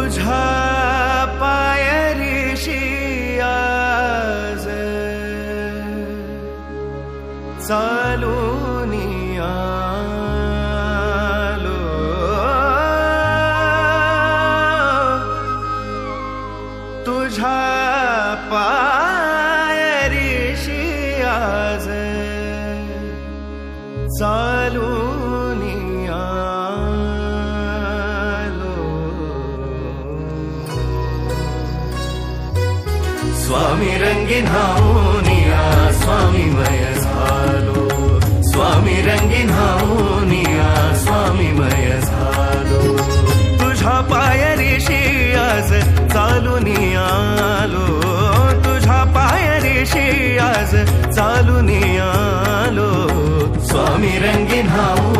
तुझ्या पायरीशी आज चालून आलो. तुझ्या पायरीशी आज स्वामी रंगीन हाऊनिया स्वामी मय झालो. स्वामी रंगीन हाऊनिया स्वामी मय झालो. तुझ्या पायरीशी आज चालून आलो. तुझ्या पायरीशी आज चालून आलो. स्वामी रंगीन हाऊनिया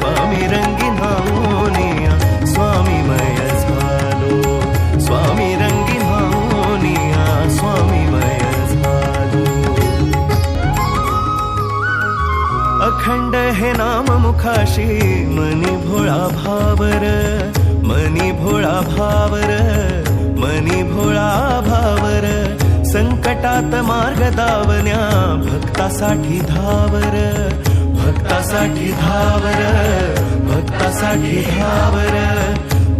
स्वामी रंगी हाऊनिया स्वामीमय झालो स्वामी रंगी हाऊनिया स्वामीमय झालो अखंड हे नाम मुखाशी मनी भोळा भावर मनी भोळा भावर मनी भोळा भावर संकटात मार्ग दावण्या भक्तासाठी धावर भक्तासाठी धावर भक्तासाठी धावर.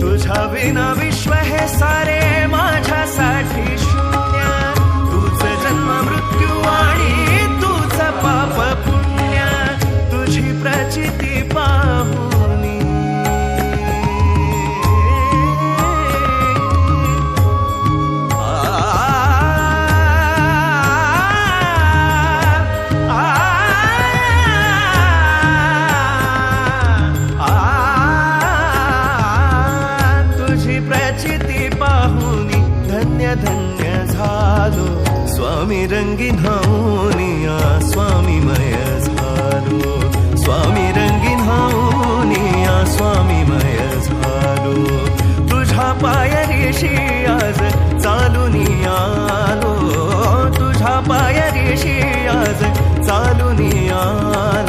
तुझ्या विना विश्व हे सारे माझ्या रंगीन रंगी स्वामी स्वामीमय झालो. स्वामी रंगीन हाऊनिया स्वामी स्वामीमय झालो. तुझ्या पायरीशी आज चालून आलो. तुझ्या पायरीशी आज चालून आलो.